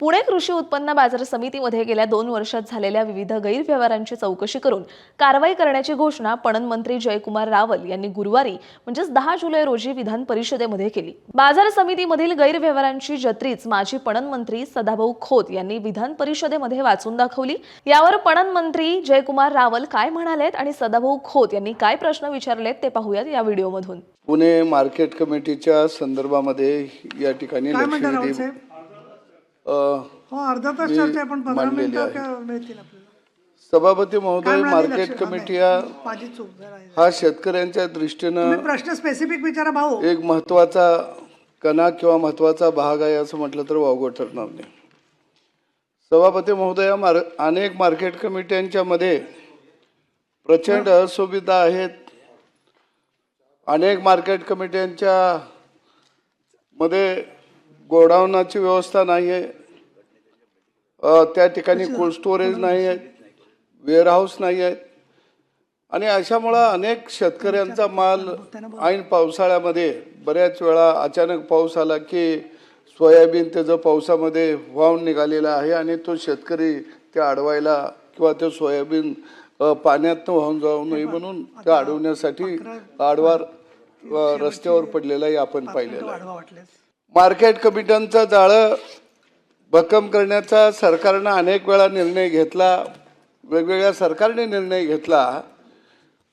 पुणे कृषी उत्पन्न बाजार समितीमध्ये गेल्या दोन वर्षात झालेल्या विविध गैरव्यवहारांची चौकशी करून कारवाई करण्याची घोषणा पणन मंत्री जयकुमार रावल यांनी गुरुवारी म्हणजेच दहा जुलै रोजी विधान परिषदेमध्ये केली. बाजार समितीमधील गैरव्यवहारांची जत्रीच माजी पणन मंत्री सदाभाऊ खोत यांनी विधान परिषदेमध्ये वाचून दाखवली. यावर पणन मंत्री जयकुमार रावल काय म्हणालेत आणि सदाभाऊ खोत यांनी काय प्रश्न विचारलेत ते पाहूयात या व्हिडिओमधून. पुणे मार्केट कमिटीच्या संदर्भामध्ये या ठिकाणी अर्धा तास चर्चा आहे पण पंधरा मांडलेली मिनिटं आहे. का मिळतील आपल्याला सभापती महोदय मार्केट कमिटी हा, हा. हा शेतकऱ्यांच्या दृष्टीनं प्रश्न स्पेसिफिक विचारा भाऊ एक महत्त्वाचा कणा किंवा महत्त्वाचा भाग आहे असं म्हटलं तर वावगं ठरणार नाही सभापती महोदय मार अनेक मार्केट कमिट्यांच्या मध्ये प्रचंड असुविधा आहेत अनेक मार्केट कमिट्यांच्या मध्ये गोडाऊनाची व्यवस्था नाही आहे त्या ठिकाणी कोल्ड स्टोरेज नाही आहेत वेअरहाऊस नाही आहेत आणि अशामुळं अनेक शेतकऱ्यांचा माल ऐन पावसाळ्यामध्ये बऱ्याच वेळा अचानक पाऊस आला की सोयाबीन त्याचं पावसामध्ये वाहून निघालेला आहे आणि तो शेतकरी ते अडवायला किंवा ते सोयाबीन पाण्यातनं वाहून जाऊ नये म्हणून ते अडवण्यासाठी आडवार रस्त्यावर पडलेलाही आपण पाहिलेला आहे. मार्केट कमिट्यांचं जाळं भक्कम करण्याचा सरकारनं अनेक वेळा निर्णय घेतला वेगवेगळ्या सरकारने निर्णय घेतला.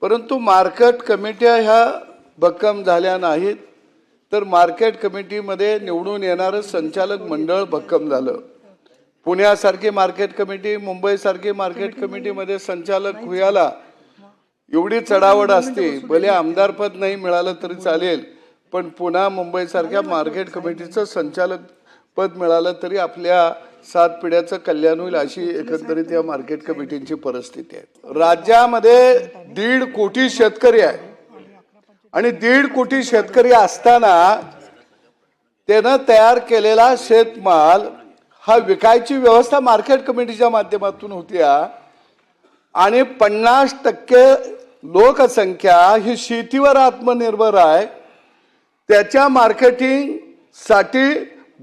परंतु मार्केट कमिट्या ह्या भक्कम झाल्या नाहीत. तर मार्केट कमिटीमध्ये निवडून येणारं संचालक मंडळ भक्कम झालं. पुण्यासारखी मार्केट कमिटी मुंबईसारखी मार्केट कमिटीमध्ये संचालक हुयाला एवढी चढावड असते. भले आमदारपद नाही मिळालं तरी चालेल. पण पुन्हा मुंबईसारख्या मार्केट कमिटीचं संचालक पद मिळालं तरी आपल्या सात पिढ्याचं कल्याण होईल अशी एकंदरीत या मार्केट कमिटींची परिस्थिती आहे. राज्यामध्ये दीड कोटी शेतकरी आहे. आणि दीड कोटी शेतकरी असताना त्यानं तयार केलेला शेतमाल हा विकायची व्यवस्था मार्केट कमिटीच्या माध्यमातून होती हा. आणि पन्नास टक्के लोकसंख्या ही शेतीवर आत्मनिर्भर आहे. त्याच्या मार्केटिंगसाठी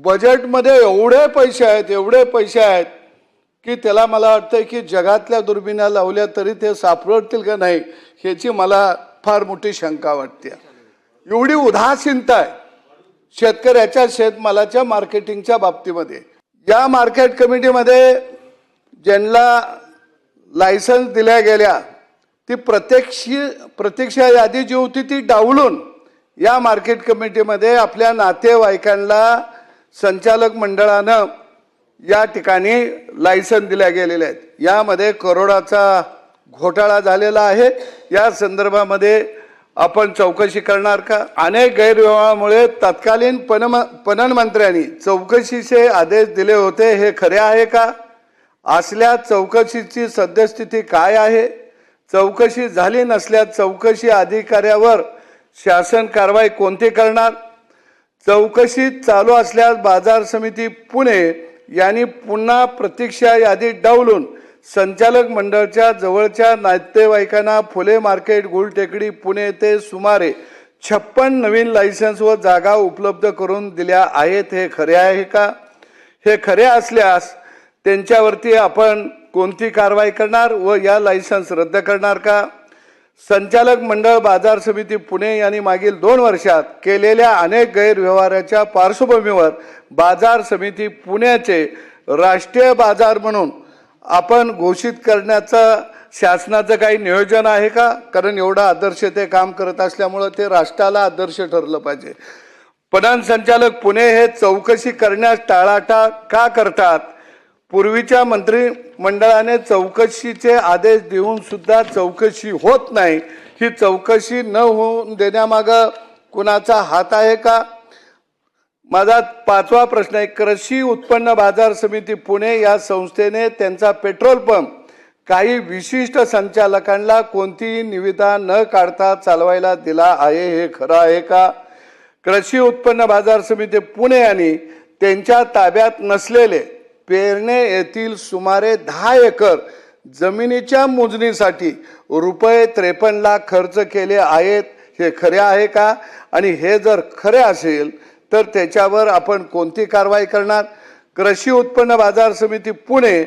बजेटमध्ये एवढे पैसे आहेत एवढे पैसे आहेत की त्याला मला वाटतं की जगातल्या दुर्बिण्या लावल्या तरी ते सापडतील का नाही ह्याची मला फार मोठी शंका वाटते. एवढी उदासीनता आहे शेतकऱ्याच्या शेतमालाच्या मार्केटिंगच्या बाबतीमध्ये. या मार्केट कमिटीमध्ये ज्यांना लायसन्स दिल्या गेल्या ती प्रत्यक्षी प्रतीक्षा यादी जी होती ती डावलून या मार्केट कमिटीमध्ये आपल्या नातेवाईकांना संचालक मंडळानं या ठिकाणी लायसन दिल्या गेलेले आहेत. यामध्ये करोडाचा घोटाळा झालेला आहे. या संदर्भामध्ये आपण चौकशी करणार का? अनेक गैरव्यवहारामुळे तत्कालीन पनम पणन मंत्र्यांनी चौकशीचे आदेश दिले होते. हे खरे आहे का? असल्या चौकशीची सद्यस्थिती काय आहे? चौकशी झाली नसल्यास चौकशी अधिकाऱ्यावर शासन कारवाई कोणती करणार? चौकशी चालू असल्यास बाजार समिती पुणे यांनी पुन्हा प्रतीक्षा यादी डावलून संचालक मंडळाच्या जवळच्या नातेवाईकांना फुले मार्केट गुलटेकडी पुणे ते सुमारे छप्पन नवीन लायसन्स व जागा उपलब्ध करून दिल्या आहेत. हे खरे आहे का? हे खरे असल्यास त्यांच्यावरती आपण कोणती कारवाई करणार व या लायसन्स रद्द करणार का? संचालक मंडळ बाजार समिती पुणे यांनी मागील दोन वर्षात केलेल्या अनेक गैरव्यवहाराच्या पार्श्वभूमीवर बाजार समिती पुण्याचे राष्ट्रीय बाजार म्हणून आपण घोषित करण्याचं शासनाचं काही नियोजन आहे का? कारण एवढं आदर्श ते काम करत असल्यामुळं ते राष्ट्राला आदर्श ठरलं पाहिजे. पणन संचालक पुणे हे चौकशी करण्यास टाळाटाळ का करतात? पूर्वीच्या मंत्रिमंडळाने चौकशीचे आदेश देऊन सुद्धा चौकशी होत नाही. ही चौकशी न होऊन देण्यामागं कुणाचा हात आहे का? माझा पाचवा प्रश्न आहे कृषी उत्पन्न बाजार समिती पुणे या संस्थेने त्यांचा पेट्रोल पंप काही विशिष्ट संचालकांना कोणतीही निविदा न काढता चालवायला दिला आहे हे खरं आहे का? कृषी उत्पन्न बाजार समिती पुणे आणि त्यांच्या ताब्यात नसलेले पेरणे येथील सुमारे दहा एकर जमिनीच्या मोजणीसाठी रुपये त्रेपन्न लाख खर्च केले आहेत. हे खरे आहे का? आणि हे जर खरे असेल तर त्याच्यावर आपण कोणती कारवाई करणार? कृषी उत्पन्न बाजार समिती पुणे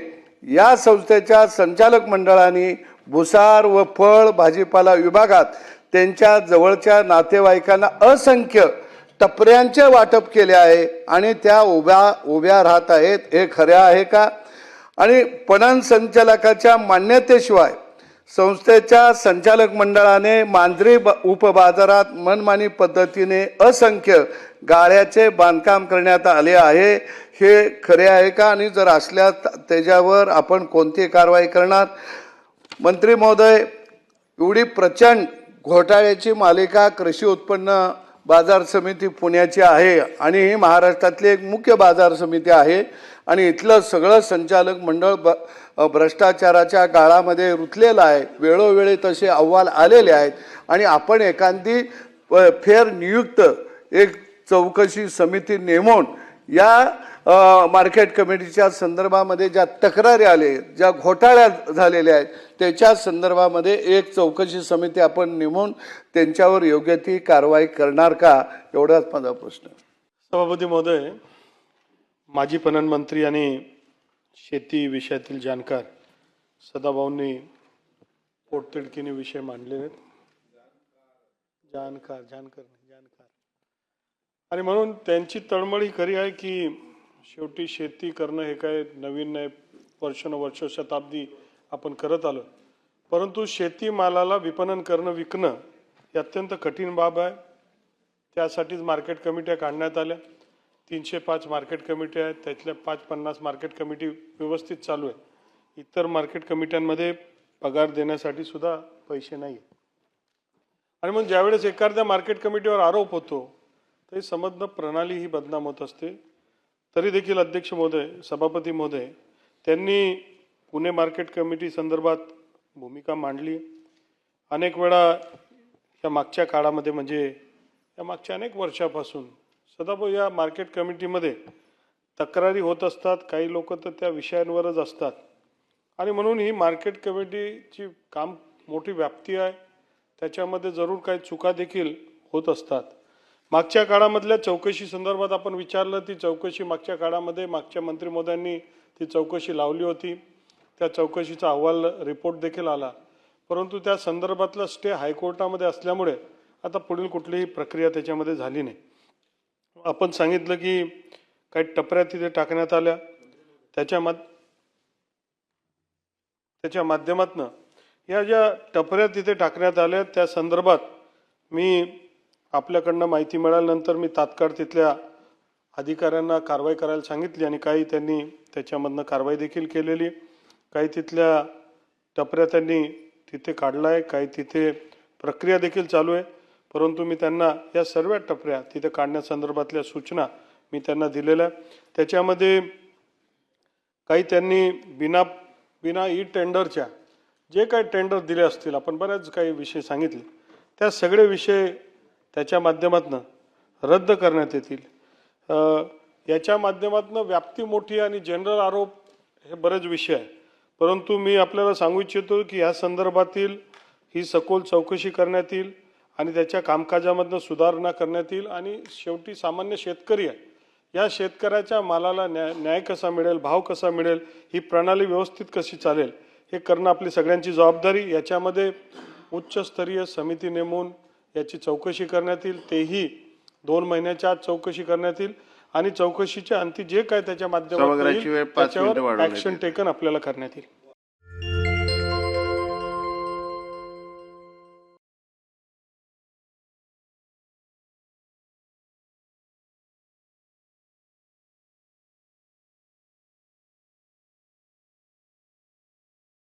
या संस्थेच्या संचालक मंडळाने भुसार व फळ भाजीपाला विभागात त्यांच्या जवळच्या नातेवाईकांना असंख्य टपऱ्यांचे वाटप केले आहे आणि त्या उभ्या उभ्या राहत आहेत. हे खरे आहे का? आणि पणन संचालकाच्या मान्यतेशिवाय संस्थेच्या संचालक मंडळाने मांजरी ब- उपबाजारात मनमानी पद्धतीने असंख्य गाळ्याचे बांधकाम करण्यात आले आहे. हे खरे आहे का? आणि जर असल्या त्याच्यावर आपण कोणती कारवाई करणार? मंत्री महोदय एवढी प्रचंड घोटाळ्याची मालिका कृषी उत्पन्न बाजार समिती पुण्याची आहे आणि ही महाराष्ट्रातली एक मुख्य बाजार समिती आहे. आणि इथलं सगळं संचालक मंडळ ब भ्रष्टाचाराच्या काळामध्ये रुतलेलं आहे. वेळोवेळी तसे अहवाल आलेले आहेत. आणि आपण एखादी फेर नियुक्त एक चौकशी समिती नेमून या मार्केट कमिटीच्या संदर्भामध्ये ज्या तक्रारी आले ज्या घोटाळ्या झालेल्या आहेत त्याच्या संदर्भामध्ये एक चौकशी समिती आपण नेमून त्यांच्यावर योग्य ती कारवाई करणार का? एवढाच माझा प्रश्न. सभापती महोदय माजी पणन मंत्री आणि शेती विषयातील जाणकार सदाभाऊंनी पोटतिडकीने विषय मांडले आहेत. जाणकार जाणकार जाणकार. आणि म्हणून त्यांची तळमळ ही खरी आहे की शेवटी शेती करणं हे काय नवीन नाही वर्षानुवर्ष शताब्दी आपण करत आलो. परंतु शेतीमालाला विपणन करणं विकणं ही अत्यंत कठीण बाब आहे. त्यासाठीच मार्केट कमिट्या काढण्यात आल्या. तीनशे पाच मार्केट कमिट्या आहेत. त्यातल्या पाच पन्नास मार्केट कमिटी व्यवस्थित चालू आहे. इतर मार्केट कमिट्यांमध्ये पगार देण्यासाठी सुद्धा पैसे नाही आणि मग ज्यावेळेस एखाद्या मार्केट कमिटीवर आरोप होतो तरी समजणं प्रणाली ही बदनाम होत असते. तरी देखील अध्यक्ष महोदय सभापती महोदय त्यांनी पुणे मार्केट कमिटी संदर्भात भूमिका मांडली. अनेक वेळा या मागच्या काळामध्ये म्हणजे या मागच्या अनेक वर्षापासून सदाभाऊ या मार्केट कमिटीमध्ये तक्रारी होत असतात. काही लोक तर त्या विषयांवरच असतात. आणि म्हणून ही मार्केट कमिटीची काम मोठी व्याप्ती आहे. त्याच्यामध्ये जरूर काही चुका देखील होत असतात. मागच्या काळामधल्या चौकशी संदर्भात आपण विचारलं ती चौकशी मागच्या काळामध्ये मागच्या मंत्री मोद्यांनी ती चौकशी लावली होती. त्या चौकशीचा अहवाल रिपोर्ट देखील आला. परंतु त्या संदर्भातला स्टे हायकोर्टामध्ये असल्यामुळे आता पुढील कुठलीही प्रक्रिया त्याच्यामध्ये झाली नाही. आपण सांगितलं की काही टपऱ्या तिथे टाकण्यात आल्या. त्याच्या मा त्याच्या माध्यमातनं या ज्या टपऱ्या तिथे टाकण्यात आल्या त्या संदर्भात मी आपल्याकडनं माहिती मिळाल्यानंतर मी तात्काळ तिथल्या अधिकाऱ्यांना कारवाई करायला सांगितली आणि काही त्यांनी त्याच्यामधनं कारवाई देखील केलेली. काही तिथल्या टपऱ्या त्यांनी तिथे काढला आहे काही तिथे प्रक्रिया देखील चालू आहे. परंतु मी त्यांना या सर्व टपऱ्या तिथे काढण्यासंदर्भातल्या सूचना मी त्यांना दिलेल्या आहे. त्याच्यामध्ये काही त्यांनी बिना बिना ई टेंडरच्या जे काही टेंडर दिले असतील आपण बऱ्याच काही विषय सांगितले. त्या सगळे विषय त्याच्या माध्यमातनं रद्द करण्यात येतील. याच्या माध्यमातनं व्याप्ती मोठी आणि जनरल आरोप हे बरेच विषय आहे परंतु मी आपल्याला सांगू इच्छितो की ह्या संदर्भातील ही सखोल चौकशी करण्यात येईल आणि त्याच्या कामकाजामधनं सुधारणा करण्यात येईल आणि शेवटी सामान्य शेतकरी आहे. या शेतकऱ्याच्या मालाला न्याय न्याय कसा मिळेल भाव कसा मिळेल ही प्रणाली व्यवस्थित कशी चालेल हे करणं आपली सगळ्यांची जबाबदारी. याच्यामध्ये उच्चस्तरीय समिती नेमून याची चौकशी करण्यात येईल. तेही दोन महिन्याच्या आत चौकशी करण्यात येईल. आणि चौकशीच्या अंती जे काय त्याच्या माध्यमातून ऍक्शन टेकन आपल्याला करण्यात येईल.